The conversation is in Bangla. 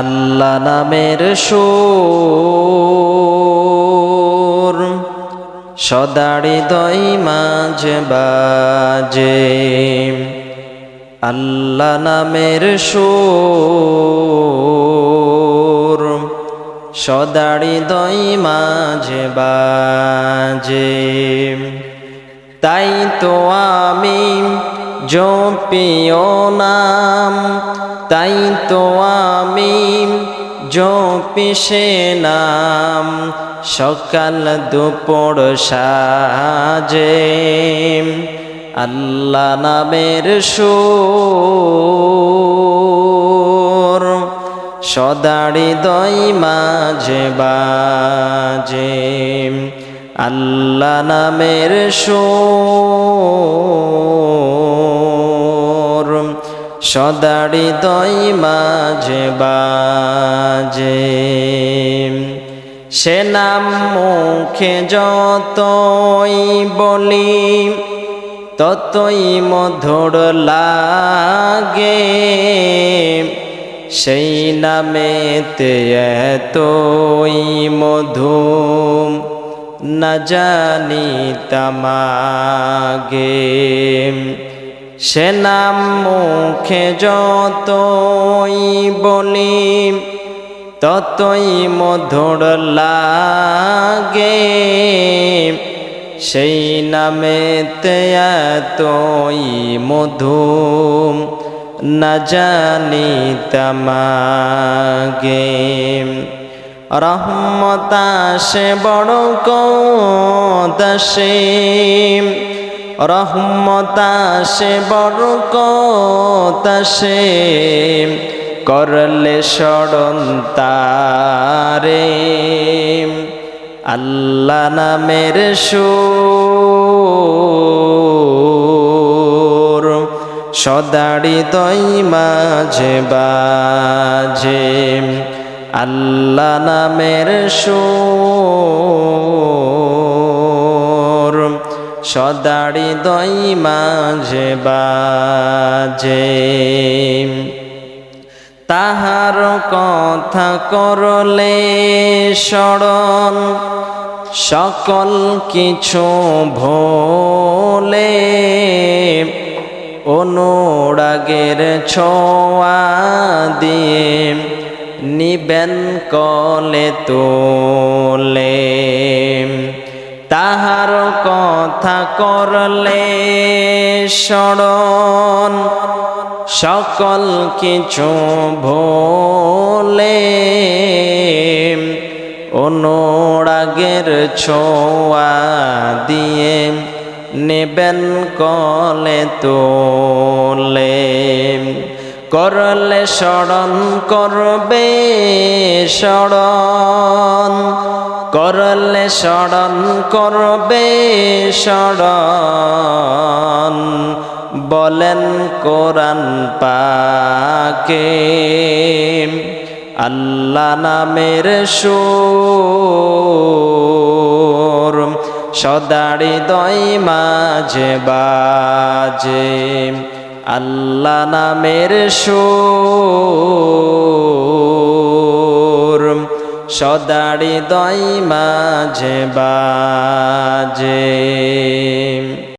আল্লাহ নামের সুর, সদাড়ি দই মাঝে বাজে। আল্লাহ নামের সুর, সদাড়ি দই মাঝে বাজে। তাই তো আমি জপিও নাম তাই তো আমি জপি সে নাম সকাল দুপুর সাজে। আল্লাহ নামের সুর সদাড়ি দই মাঝে বাজে। আল্লাহ নামের সুর সদাড়ি দই মাঝে বাজে। সে নাম মুখে যতই বলি, ততই মধুর লাগে। সেই নামেতে এতই মধু না জানি তামাগে সে নাম মুখে যতই বলি, ততই মধুর লাগে। সেই নামেতে এতই মধু না জানি তামাগে রহমতা সে বড় কদশে রহমতা সে বড় কদশে করলে স্মরণ তারে। আল্লাহ নামের সুর সদাড়ি দই মাঝে বাজে। আল্লাহ নামের সুর সদাড়ি দই মাঝে বাজে। তাহার কথা করলে স্মরণ সকল কিছু ভোলে। অনুরাগের ছোঁয়া দিয়ে নিবেন কলে তোলে। কথা করলে স্মরণ সকল কিছু ভোলে। অনুরাগের ছোঁয়া দিয়ে নেবেন কলে তোলে। করলে স্মরণ করবে স্মরণ করলে স্মরণ করবে স্মরণ। বলেন কোরআন পাকে, আল্লাহ নামের সুর সদাড়ি দই মাঝে বাজে। আল্লাহ নামের সুর সদাড়ি দই মাঝে বাজে।